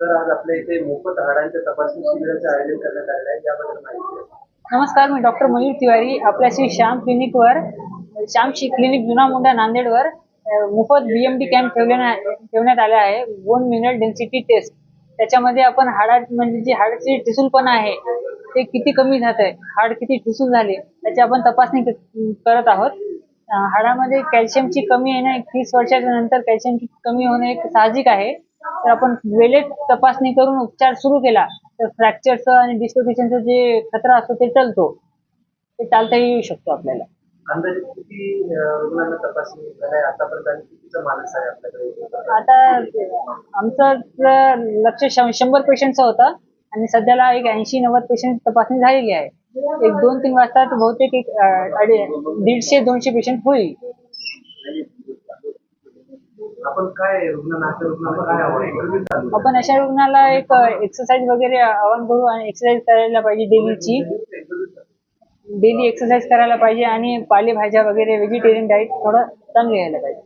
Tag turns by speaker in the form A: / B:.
A: तर आज आपल्या इथे मोफत हाडांच्या तपासणी शिबिराचं आयोजन करण्यात आलेलं आहे याबद्दल माहिती द्या.
B: नमस्कार मी डॉक्टर मयूर तिवारी आपल्या श्री श्याम क्लिनिकवर श्याम शी क्लिनिक जुना मुंडा नांदेडवर अ, मोफत बीएमडी कॅम्प ठेवले ठेवण्यात आले आहे बोन मिनरल डेन्सिटी टेस्ट त्याच्यामध्ये आपण हाडात म्हणजे जी हाडाची ठिसूलपणा आहे ते किती कमी झात आहे हाड किती ठिसूल झाले त्याची आपण तपासणी क- करत आहोत. अ, हाडामध्ये कॅल्शियमची कमी येणं तीस वर्षाच्या नंतर कॅल्शियमची कमी होणं एक साहजिक आहे. तर आपण वेळेत तपासणी करून उपचार सुरू केला तर फ्रॅक्चरचं आणि डिस्लोकेशनचं जे खतरा असतो ते टलतो. ते टाळता येऊ शकतो आपल्याला.
A: अंदाजे किती अं, रुग्णांना तपासणी झालाय आतापर्यंत आणि कितीचा मानस आहे आपल्याकडे?
B: आता आमचं लक्ष शं- शंभर पेशंटचं होतं आणि सध्याला एक ऐंशी नव्वद पेशंट तपासणी झालेली आहे. एक दोन तीन वाजता बहुतेक एक अं, अडी- दीडशे दोनशे पेशंट होईल.
A: आपण काय
B: आपण अशा रुग्णाला एक एक्सरसाइज वगैरे आवाहन करू आणि एक्सरसाइज करायला पाहिजे डेलीची. डेली एक्सरसाइज करायला पाहिजे आणि पालेभाज्या वगैरे व्हेजिटेरियन डाईट थोडं चांगलं घ्यायला पाहिजे.